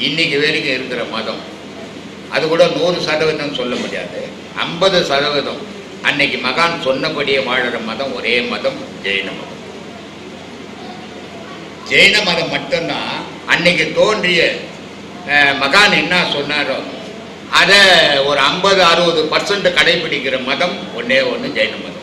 இன்னைக்கு வரைக்கும் இருக்கிற மதம் அது கூட நூறு சதவீதம் சொல்ல முடியாது. ஐம்பது சதவீதம். அன்னைக்கு மகான் சொன்னபடியே வாழற மதம் ஒரே மதம் ஜெயின மதம். ஜெயின மதம் மட்டும்தான் அன்னைக்கு தோன்றிய அஹ், மகான் என்ன சொன்னாரோ அதை ஒரு ஐம்பது அறுபது பர்சன்ட் கடைபிடிக்கிற மதம் ஒன்றே ஒன்று ஜெயின மதம்.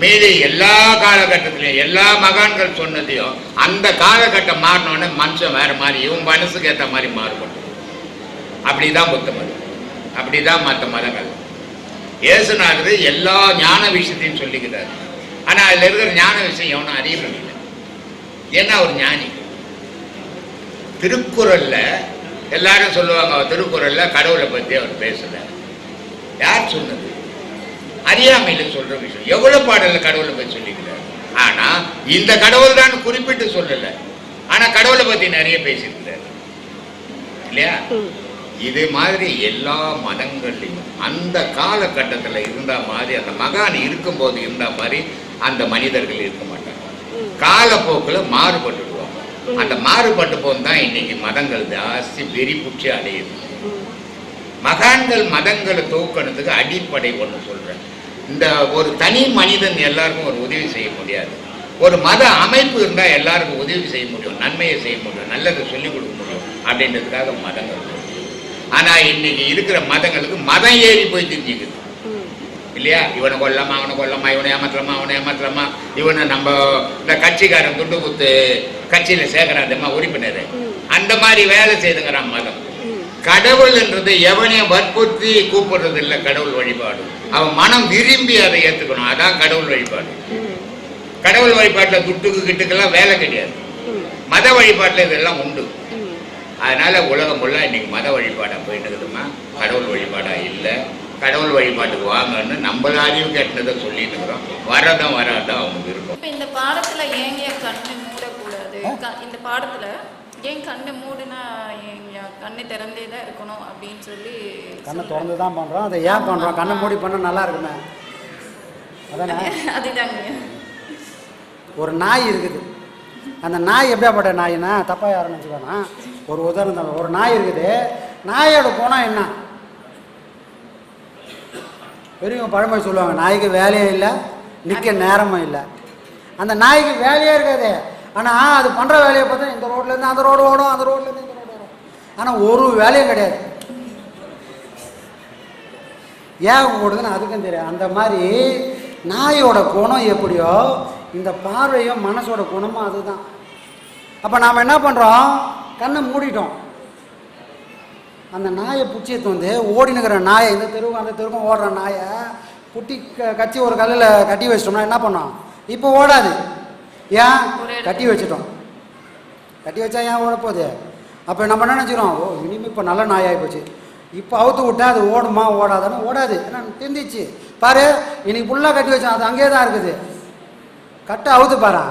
மீதி எல்லா காலகட்டத்திலையும் எல்லா மகான்கள் சொன்னதையும் அந்த காலகட்டம் மாறினோடனே மனுஷன் வேற மாதிரி இவன் மனசுக்கு ஏற்ற மாதிரி மாறுபடும். அப்படிதான் புத்த மதம். அப்படிதான் மற்ற மதங்கள். இயேசுநாதர் எல்லா ஞான விஷயத்தையும் சொல்லிக்கிறார். ஆனால் அதில் இருக்கிற ஞான விஷயம் எவனும் அறிய முடியல. ஏன்னா ஒரு ஞானி. திருக்குறளில் எல்லாரும் சொல்லுவாங்க திருக்குறளில் கடவுளை பற்றி அவர் பேசல. யார் சொன்னது? அறியாமையில சொல்ற விஷயம். எவ்வளவு பாடல்ல கடவுளை பத்தி சொல்லிக்கிறார் ஆனா இந்த கடவுள் தான் குறிப்பிட்டு சொல்லல. ஆனா கடவுளை பத்தி நிறைய பேசியிருக்கிறார். இல்லையா? இது மாதிரி எல்லா மதங்கள்லையும் அந்த காலகட்டத்தில் இருந்த மாதிரி அந்த மகான் இருக்கும்போது இருந்த மாதிரி அந்த மனிதர்கள் இருக்க மாட்டாங்க. காலப்போக்கில் மாறுபட்டுடுவாங்க அந்த மாறுபட்டு போது தான் இன்னைக்கு மதங்கள் ஜாஸ்தி வெறிப்புச்சி அடையுது. மகான்கள் மதங்களை தூக்கணுறதுக்கு அடிப்படை ஒன்று சொல்றேன். இந்த ஒரு தனி மனிதன் எல்லாருக்கும் ஒரு உதவி செய்ய முடியாது. ஒரு மத அமைப்பு இருந்தால் எல்லாருக்கும் உதவி செய்ய முடியும் நன்மையை செய்ய முடியும் நல்லதை சொல்லிக் கொடுக்க முடியும் அப்படின்றதுக்காக மதங்கள். ஆனால் ஆனா இன்னைக்கு இருக்கிற மதங்களுக்கு மதம் ஏறி போய் தெரிஞ்சுக்குது. இல்லையா? இவனை கொல்லாமா அவனை கொல்லாமா இவனை ஏமாத்தலாமா அவனை ஏமாத்தலாமா? இவனை நம்ம இந்த கட்சிக்காரன் துண்டு குத்து கட்சியில சேர்க்கறாதம்மா உறுப்பினர். அந்த மாதிரி வேலை செய்துங்கிறான் மதம். கடவுள் என்றது எவனையும் வற்புறுத்தி கூப்பிடுறது இல்லை கடவுள் வழிபாடு. அவன் மனம் விரும்பி அதை ஏத்துக்கணும். அதான் கடவுள் வழிபாடு. கடவுள் வழிபாட்டுல துட்டுக்கு கிட்டுக்கெல்லாம் வேலை கிடையாது. மத வழிபாட்டுல இதெல்லாம் உண்டு. அதனால உலகம் ஃபுல்லாக இன்னைக்கு மத வழிபாடா போயிட்டு இருக்குதுமா கடவுள் வழிபாடா இல்லை. கடவுள் வழிபாட்டுக்கு வாங்கன்னு நம்மள அறிவு கேட்டதை சொல்லிட்டு இருக்கிறோம். வரதான் வராதான் அவங்க விருப்பம். இந்த பாடத்துல ஏங்க கண்ணு மூடக்கூடாது? இந்த பாடத்துல ஏன் கண்ணு மூடுனா கண்ணு திறந்தே தான் இருக்கணும் அப்படின்னு சொல்லி கண்ணை திறந்து தான் பண்ணுறோம் அதை ஏன் பண்ணுறோம் கண்ணை மூடி பண்ணால் நல்லா இருக்குமே. அதானே? அதுதாங்க. ஒரு நாய் இருக்குது. அந்த நாய் எப்படியாப்பட்ட நாய்னா தப்பாக யாரும் நினச்சிக்கோனா ஒரு உதாரணம் தான் ஒரு நாய் இருக்குது. நாயோட குணம் என்ன? பெரியவங்க பழமொழி சொல்லுவாங்க நாய்க்கு வேலையே இல்லை நிற்க நேரமும் இல்லை. அந்த நாய்க்கு வேலையே இருக்காது. ஆனால் அது பண்ணுற வேலையை பார்த்தா இந்த ரோட்லேருந்து அந்த ரோடு ஓடும் அந்த ரோட்லேருந்து இந்த ரோடு ஓடும். ஆனால் ஒரு வேலையும் கிடையாது. ஏகம் ஓடுதுன்னு அதுக்கும் தெரியும். அந்த மாதிரி நாயோட குணம் எப்படியோ இந்த பார்வையும் மனசோட குணமும் அதுதான். அப்போ நாம் என்ன பண்ணுறோம் கண்ணை மூடிட்டோம். அந்த நாயை பிடிச்சிட்டு வந்து ஓடினுக்கிற நாயை இந்த தெருவுக்கும் அந்த தெருவுக்கும் ஓடுற நாயை புட்டி க கச்சி ஒரு கல்லில் கட்டி வச்சிட்டோம்னா என்ன பண்ணோம்? இப்போ ஓடாது. ஏன்? கட்டி வச்சிட்டோம். கட்டி வச்சா ஏன் ஓட போகுது? அப்போ நம்ம என்ன நினச்சிக்கிறோம்? ஓ இனிமேல் இப்போ நல்ல நாயாகி போச்சு. இப்போ அவுத்து விட்டா அது ஓடுமா ஓடாதான்னு ஓடாது. ஏன்னா தெரிஞ்சிச்சு. பாரு இன்னைக்கு ஃபுல்லாக கட்டி வச்சோம். அது அங்கேயே தான் இருக்குது. கட்டை அவுத்து பாரு.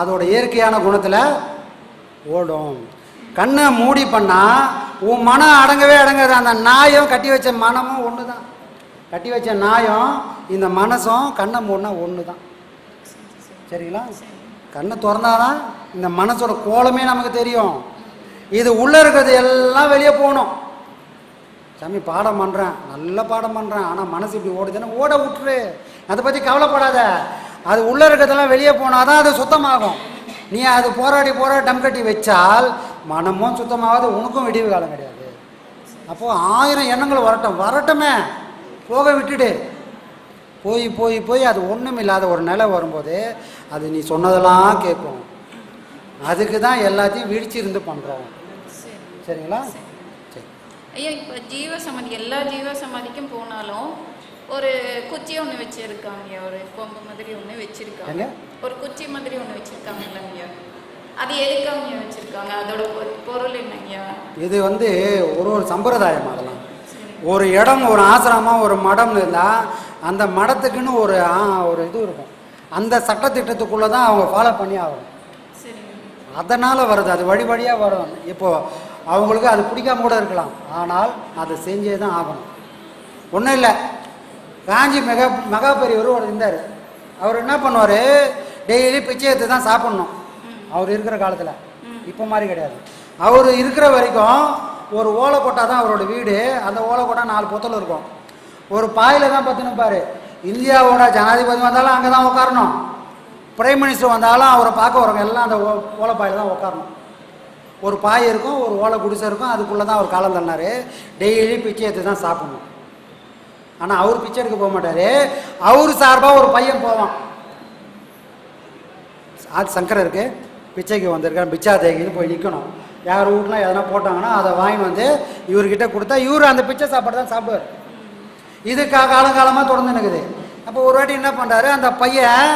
அதோட இயற்கையான குணத்தில் ஓடும். கண்ணை மூடி பண்ணால் உன் மனம் அடங்கவே அடங்காது. அந்த நாயும் கட்டி வச்ச மனமும் ஒன்று தான் கட்டி வச்ச நாயும் இந்த மனசும் கண்ணை மூடினா ஒன்று தான் சரிங்களா? கண்ணை திறந்தாதான் இந்த மனசோட கோலமே நமக்கு தெரியும். இது உள்ளே இருக்கிறது எல்லாம் வெளியே போகணும். சாமி பாடம் பண்ணுறேன் நல்லா பாடம் பண்ணுறேன் ஆனால் மனசு இப்படி ஓடுதுன்னா ஓட விட்டுரு. அதை பற்றி கவலைப்படாத. அது உள்ளே இருக்கிறதெல்லாம் வெளியே போனால் தான் அது சுத்தமாகும். நீ அது போராடி போராடி டம் கட்டி வச்சால் மனமும் சுத்தமாகாது உனக்கும் விடிவு காலம் கிடையாது. அப்போது ஆயிரம் எண்ணங்கள் வரட்டும். வரட்டுமே. போக விட்டுடு. போய் போய் போய் அது ஒன்றும் இல்லாத ஒரு நிலை வரும்போது அது நீ சொன்னதெல்லாம் கேட்கும். அதுக்கு தான் எல்லாத்தையும் விழிச்சிருந்து பண்ணுறோம் சரி. சரிங்களா? சரி. ஐயா இப்போ ஜீவ சமாதி எல்லா ஜீவ சமாதிக்கும் போனாலும் ஒரு குச்சி ஒன்று வச்சிருக்காங்க ஒரு கொம்பு மாதிரி ஒன்று வச்சிருக்காங்க? ஒரு குச்சி மாதிரி ஒன்று வச்சிருக்காங்கல்ல ஐயா? அது எதுக்காக வச்சிருக்காங்க? அதோட பொருள் என்னங்கய்யா இது வந்து ஒரு ஒரு சம்பிரதாயம் அதெல்லாம். ஒரு இடம் ஒரு ஆசிரமம் ஒரு மடம் இருந்தால் அந்த மடத்துக்குன்னு ஒரு ஒரு இது இருக்கும். அந்த சட்டத்திட்டத்துக்குள்ளே தான் அவங்க ஃபாலோ பண்ணி ஆகணும். அதனால் வருது அது வழி வழியாக வரும். இப்போது அவங்களுக்கு அது பிடிக்காம கூட இருக்கலாம். ஆனால் அதை செஞ்சே தான் ஆகணும். ஒன்றும் இல்லை. காஞ்சி மெகா மெகா பெரியவர் ஒரு இருந்தார். அவர் என்ன பண்ணுவார்? டெய்லி பிச்சை எடுத்து தான் சாப்பிட்ணும். அவர் இருக்கிற காலத்தில். இப்போ மாதிரி கிடையாது. அவர் இருக்கிற வரைக்கும் ஒரு ஓலை கொட்டா தான் அவரோட வீடு. அந்த ஓலை கொட்டா நாலு பொத்தல் இருக்கும். ஒரு பாயில் தான் பார்த்துன்னு பாரு. இந்தியாவோட ஜனாதிபதி வந்தாலும் அங்கே தான் உட்காரணும் பிரைம் மினிஸ்டர் வந்தாலும் அவரை பார்க்க வரவங்க எல்லாம் அந்த ஓ ஓலைப்பாயில் தான் உட்காரணும் ஒரு பாய் இருக்கும் ஒரு ஓலை குடிசை இருக்கும் அதுக்குள்ளே தான் அவர் காலம் தள்ளினார் டெய்லி பிச்சை எடுத்து தான் சாப்பிடணும். ஆனால் அவர் பிச்சை எடுக்க போக மாட்டார். அவர் சார்பாக ஒரு பையன் போவான். ஆதி சங்கரருக்கு பிச்சைக்கு வந்திருக்கார். பிச்சாதேகின்னு போய் நிற்கணும் யார் வீட்டில் எதனா போட்டாங்கன்னா அதை வாங்கி வந்து இவர்கிட்ட கொடுத்தா இவர் அந்த பிச்சை சாப்பாடு தான் சாப்பிடுவார். இது கா காலங்காலமாக தொடர்ந்து நிற்குது அப்போ ஒரு வாட்டி என்ன பண்ணுறாரு அந்த பையன்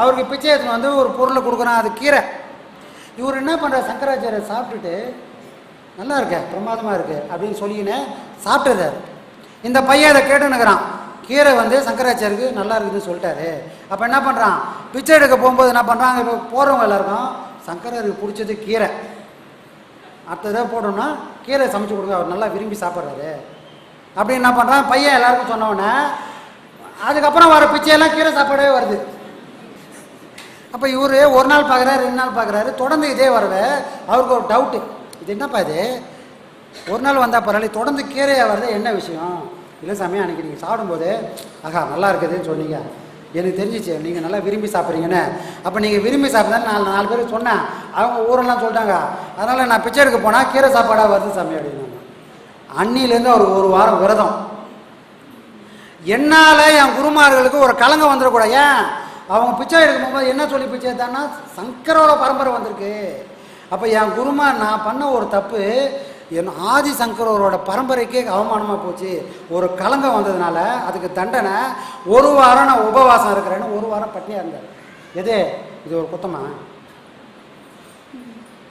அவருக்கு பிச்சை எடுத்துன்னு வந்து ஒரு பொருளை கொடுக்குறான் அது கீரை. இவர் என்ன பண்ணுறாரு சங்கராச்சாரியர் சாப்பிட்டுட்டு நல்லா இருக்க பிரமாதமாக இருக்கு அப்படின்னு சொல்லிக்கின்னு சாப்பிட்டுறாரு இந்த பையன் அதை கேட்டுன்னுக்குறான் கீரை வந்து சங்கராச்சாரியருக்கு நல்லா இருக்குதுன்னு சொல்லிட்டாரு. அப்போ என்ன பண்ணுறான் பிச்சை எடுக்க போகும்போது என்ன பண்ணுறான் இப்போ போகிறவங்க எல்லாருக்கும் சங்கராருக்கு பிடிச்சது கீரை. அடுத்ததாக போட்டோம்னா கீரை சமைச்சு கொடுக்க அவர் நல்லா விரும்பி சாப்பிட்றாரு. அப்படி என்ன பண்ணுறான் பையன் எல்லாருக்கும் சொன்ன அதுக்கப்புறம் வர பிச்சையெல்லாம் கீரை சாப்பாடே வருது. அப்போ இவர் ஒரு நாள் பார்க்குறாரு ரெண்டு நாள் பார்க்குறாரு தொடர்ந்து இதே வரவே அவருக்கு ஒரு டவுட்டு இது என்னப்பா இது? ஒரு நாள் வந்தால் பரவாயில்ல தொடர்ந்து கீரையாக வருது என்ன விஷயம்? இல்லை சாமி அன்றைக்கி நீங்கள் சாப்பிடும்போது ஆகா நல்லா இருக்குதுன்னு சொன்னீங்க. எனக்கு தெரிஞ்சிச்சு நீங்கள் நல்லா விரும்பி சாப்பிட்றீங்கன்னு. அப்போ நீங்கள் விரும்பி சாப்பிட்றேன்னு நாலு நாலு பேர் சொன்னேன். அவங்க ஊரெல்லாம் சொல்லிட்டாங்க. அதனால் நான் பிச்சை எடுக்க போனால் கீரை சாப்பாடாக வருது சாமி அப்படின்னு. அன்னிலேருந்து அவர் ஒரு வாரம் விரதம். என்னால் என் குருமார்களுக்கு ஒரு கலங்கம் வந்துடக்கூடாது. ஏன்? அவங்க பிச்சை எடுக்கும் போகும்போது என்ன சொல்லி பிச்சை எடுத்தான்னா சங்கரோட பரம்பரை வந்திருக்கு. அப்போ என் குருமா நான் பண்ண ஒரு தப்பு என் ஆதி சங்கரோரோட பரம்பரைக்கே அவமானமாக போச்சு. ஒரு கலங்கம் வந்ததுனால அதுக்கு தண்டனை ஒரு வாரம் நான் உபவாசம் இருக்கிறேன்னு ஒரு வாரம் பட்டினியாக இருந்தார் எது? இது ஒரு குத்தமா?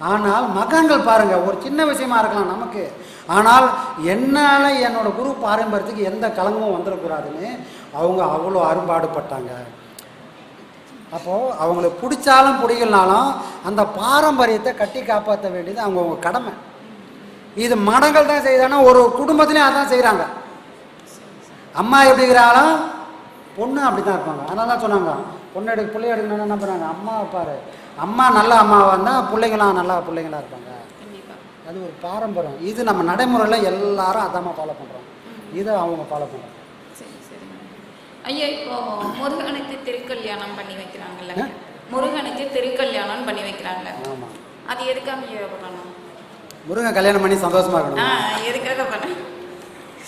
ஆனால் மகான்கள் பாருங்க ஒரு சின்ன விஷயமா இருக்கலாம் நமக்கு. ஆனால் என்னால் என்னோட குரு பாரம்பரியத்துக்கு எந்த கலங்கமும் வந்துடக்கூடாதுன்னு அவங்க அவ்வளோ அரும்பாடுபட்டாங்க. அப்போது அவங்களுக்கு பிடிச்சாலும் பிடிக்கலனாலும் அந்த பாரம்பரியத்தை கட்டி காப்பாற்ற வேண்டியது அவங்கவுங்க கடமை. இது மடங்கள் தான் செய்தானா ஒரு குடும்பத்திலையும் அதான் செய்கிறாங்க அம்மா எப்படி இருக்கிறாலும் பொண்ணு அப்படி தான் இருப்பாங்க. அதனால தான் சொன்னாங்க. பொண்ணு எடுக்க பிள்ளை எடுக்கணும்னு என்ன பண்ணுறாங்க அம்மா பாரு. அம்மா நல்ல அம்மாவாக இருந்தால் பிள்ளைங்களாம் நல்லா பிள்ளைங்களா இருப்பாங்க. அது ஒரு பாரம்பரியம். இது நம்ம நடைமுறையில் எல்லாரும் அதாம்மா ஃபாலோ பண்ணுறோம் இதை அவங்க ஃபாலோ பண்ணுறாங்க ஐயா இப்போ முருகனுக்கு திருக்கல்யாணம் பண்ணி வைக்கிறாங்கல்ல. முருகனுக்கு திருக்கல்யாணம் பண்ணி வைக்கிறாங்க. ஆமாம் அது எதுக்காக ஐயா பண்ணணும்? முருகன் கல்யாணம் பண்ணி சந்தோஷமா இருக்கணும்? எதுக்காக பண்ண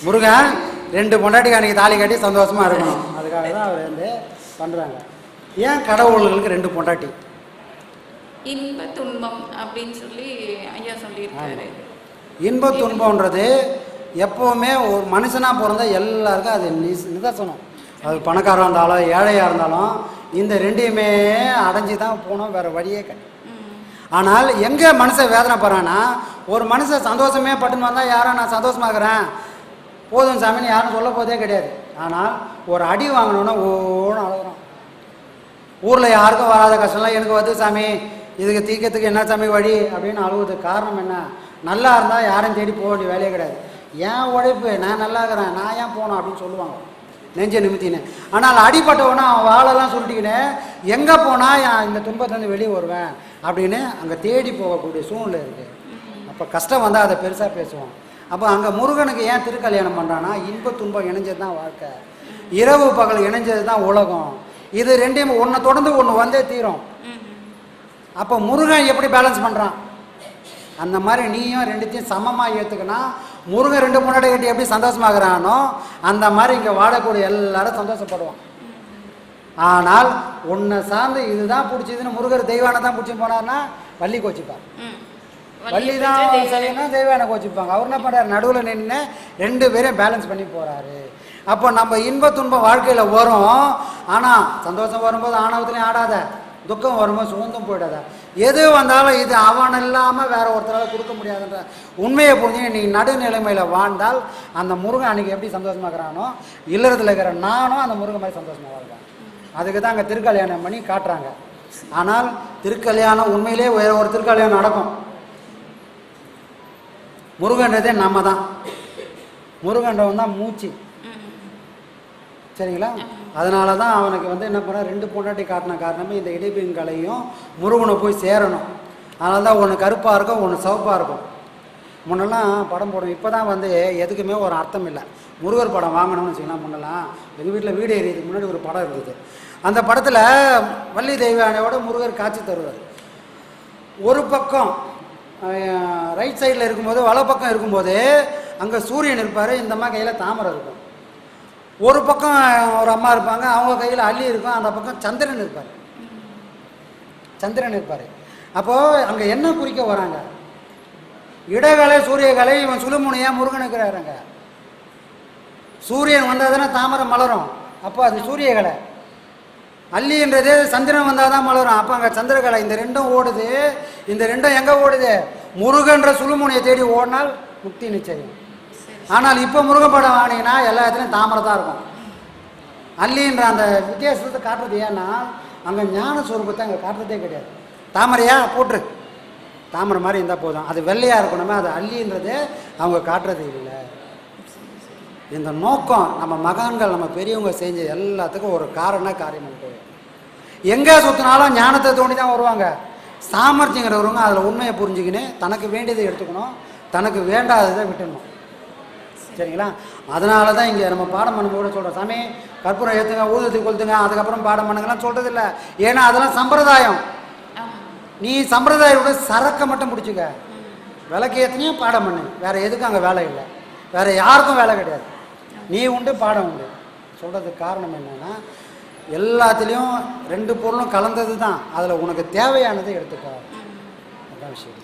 முருகன் ரெண்டு பொண்டாட்டிக்கு அன்றைக்கி தாலி கட்டி சந்தோஷமா இருக்கணும். அதுக்காக தான் அவர் வந்து பண்ணுறாங்க ஏன் கடவுள்களுக்கு ரெண்டு பொண்டாட்டி? இன்ப துன்பம் அப்படின்னு சொல்லி ஐயா சொல்லியிருக்காரு. இன்ப துன்பம்ன்றது எப்போவுமே ஒரு மனுஷனாக பிறந்த எல்லாருக்கும் அது நிதர்சனம் அது பணக்காரராக இருந்தாலும் ஏழையாக இருந்தாலும் இந்த ரெண்டையுமே அடைஞ்சு தான் போனோம் வேறு வழியே கிடையாது. ஆனால் எங்கே மனுஷன் வேதனைப்படுறான்னா ஒரு மனுஷன் சந்தோஷமே பட்டுன்னு வந்தால் யாரும் நான் சந்தோஷமாகறேன் போதும் சாமின்னு யாரும் சொல்ல போதே கிடையாது. ஆனால் ஒரு அடி வாங்கினோன்னா ஓன்னு அழுகுறோம் ஊரில் யாருக்கும் வராத கஷ்டம்லாம் எனக்கு வந்து சாமி. இதுக்கு தீர்க்கறதுக்கு என்ன சாமி வழி அப்படின்னு அழுகுறதுக்கு காரணம் என்ன? நல்லா இருந்தால் யாரும் தேடி போக வேண்டிய வேலையே கிடையாது. ஏன் உழைப்பு நான் நல்லா இருக்கிறேன் நான் ஏன் போகணும் அப்படின்னு சொல்லுவாங்க. நெஞ்ச நிமித்தின்னு. ஆனால் அடிப்பட்டவனா அவன் வாழெல்லாம் சொல்லிட்டீங்கன்னு எங்கே போனால் இந்த துன்பத்துலேருந்து வெளியே வருவேன் அப்படின்னு அங்கே தேடி போகக்கூடிய சூழ்நிலை இருக்குது அப்போ கஷ்டம் வந்தால் அதை பெருசாக பேசுவோம். அப்போ அங்கே முருகனுக்கு ஏன் திருக்கல்யாணம் பண்ணுறான்னா இன்ப துன்பம் இணைஞ்சது தான் வாழ்க்கை. இரவு பகல் இணைஞ்சது தான் உலகம். இது ரெண்டையும் ஒன்றை தொடர்ந்து ஒன்று வந்தே தீரும். அப்போ முருகன் எப்படி பேலன்ஸ் பண்ணுறான் அந்த மாதிரி நீயும் ரெண்டுத்தையும் சமமாக ஏற்றுக்கினா முருகன் ரெண்டு முன்னாடி கட்டி எப்படி சந்தோஷமாகறானோ அந்த மாதிரி இங்கே வாழக்கூடிய எல்லாரும் சந்தோஷப்படுவான். ஆனால் உன்னை சார்ந்து இதுதான் பிடிச்சதுன்னு முருகர் தெய்வானை தான் பிடிச்சி போனார்னா வள்ளி கோச்சிப்பார். வள்ளி தான் செய்யணும் தெய்வானை கோச்சிப்பாங்க. அவர் என்ன பண்ணுறாரு நடுவில் நின்று ரெண்டு பேரையும் பேலன்ஸ் பண்ணி போகிறாரு அப்போ நம்ம இன்ப துன்பம் வாழ்க்கையில் வரும். ஆனால் சந்தோஷம் வரும்போது ஆணவத்துலேயும் ஆடாத. துக்கம் வரும்போது சுகந்தும் போயிடாத. எது வந்தாலும் இது அவன் இல்லாமல் வேற ஒருத்தரால் கொடுக்க முடியாதுன்ற உண்மையை புரிஞ்சு நீ நடுநிலைமையில் வாழ்ந்தால் அந்த முருகன் அன்னைக்கு எப்படி சந்தோஷமாக இருக்கிறானோ இல்லறத்தில் இருக்கிற நானும் அந்த முருகன் மாதிரி சந்தோஷமாக வாழ்றேன் அதுக்கு தான் அங்கே திருக்கல்யாணம் பண்ணி காட்டுறாங்க. ஆனால் திருக்கல்யாணம் உண்மையிலே வேற ஒரு திருக்கல்யாணம் நடக்கும். முருகன்றதே நம்ம தான் முருகன்றவன் தான் மூச்சு. சரிங்களா? அதனால தான் அவனுக்கு வந்து என்ன பண்ண ரெண்டு பொண்டாட்டி காட்டின காரணமே இந்த இடைப்பெண்களையும் முருகனை போய் சேரணும். அதனால தான் ஒன்று கருப்பாக இருக்கும் ஒன்று சிவப்பாக இருக்கும். முன்னெல்லாம் படம் போடணும் இப்போ தான் வந்து எதுக்குமே ஒரு அர்த்தம் இல்லை. முருகர் படம் வாங்கணும்னு வச்சுக்கலாம் முன்னெல்லாம். எங்கள் வீட்டில் வீடு ஏறியதுக்கு முன்னாடி ஒரு படம் இருந்தது. அந்த படத்தில் வள்ளி தெய்வானையோட முருகர் காட்சி தருவார். ஒரு பக்கம் ரைட் சைடில் இருக்கும்போது வலப்பக்கம் பக்கம் இருக்கும்போது அங்கே சூரியன் இருப்பார் இந்த கையில் தாமரை இருக்கும். ஒரு பக்கம் ஒரு அம்மா இருப்பாங்க அவங்க கையில் அள்ளி இருக்கும் அந்த பக்கம் சந்திரன் இருப்பார். சந்திரன் இருப்பார். அப்போது அங்கே என்ன குறிக்க வராங்க? இடகலை சூரியகலை இவன் சுழுமுனையாக முருகன் இருக்கிறாருங்க சூரியன் வந்தால் தானே தாமரை மலரும். அப்போ அது சூரியகலை. அல்லின்றது சந்திரன் வந்தால் தான் மலரும். அப்போ அங்கே சந்திரகலை இந்த ரெண்டும் ஓடுது. இந்த ரெண்டும் எங்கே ஓடுது? முருகன்ற சுழுமுனையை தேடி ஓடினால் முக்தி நிச்சயம். ஆனால் இப்போ முருகப்படம் வாங்கினீங்கன்னா எல்லா இடத்துலையும் தாமரை தான் இருக்கும். அல்லின்ற அந்த வித்தியாசத்தை காட்டுறது ஏன்னா அங்கே ஞான சுரூபத்தை அங்கே காட்டுறதே கிடையாது. தாமரையா? போட்டுரு. தாமரை மாதிரி இருந்தால் போதும். அது வெள்ளையாக இருக்கணுமே அது அள்ளின்றதே அவங்க காட்டுறது இல்லை. இந்த நோக்கம் நம்ம மகான்கள் நம்ம பெரியவங்க செஞ்ச எல்லாத்துக்கும் ஒரு காரண காரியம் உண்டு எங்கே சுற்றினாலும் ஞானத்தை தோண்டி தான் வருவாங்க. சாமர்த்தியங்கிறவங்க அதில் உண்மையை புரிஞ்சுக்கின்னு தனக்கு வேண்டியதை எடுத்துக்கணும் தனக்கு வேண்டாததை விட்டுடணும். சரிங்களா? அதனால தான் இங்கே நம்ம பாடம் பண்ணும்போது சொல்கிறோம் சாமி கற்பூரம் ஏற்றுங்க ஊதுத்தி கொளுத்துங்க அதுக்கப்புறம் பாடம் பண்ணுங்கலாம் சொல்கிறது இல்லை ஏன்னா அதெல்லாம் சம்பிரதாயம். நீ சம்பிரதாயோட சரக்கை மட்டும் பிடிச்சிக்க. விளக்கு ஏற்றினியும் பாடம் பண்ணு. வேற எதுக்கும் அங்கே வேலை இல்லை. வேற யாருக்கும் வேலை கிடையாது. நீ உண்டு பாடம் உண்டு. சொல்கிறதுக்கு காரணம் என்னன்னா எல்லாத்துலேயும் ரெண்டு பொருளும் கலந்தது தான் அதில் உனக்கு தேவையானதை எடுத்துக்கோ. அதான் விஷயம்.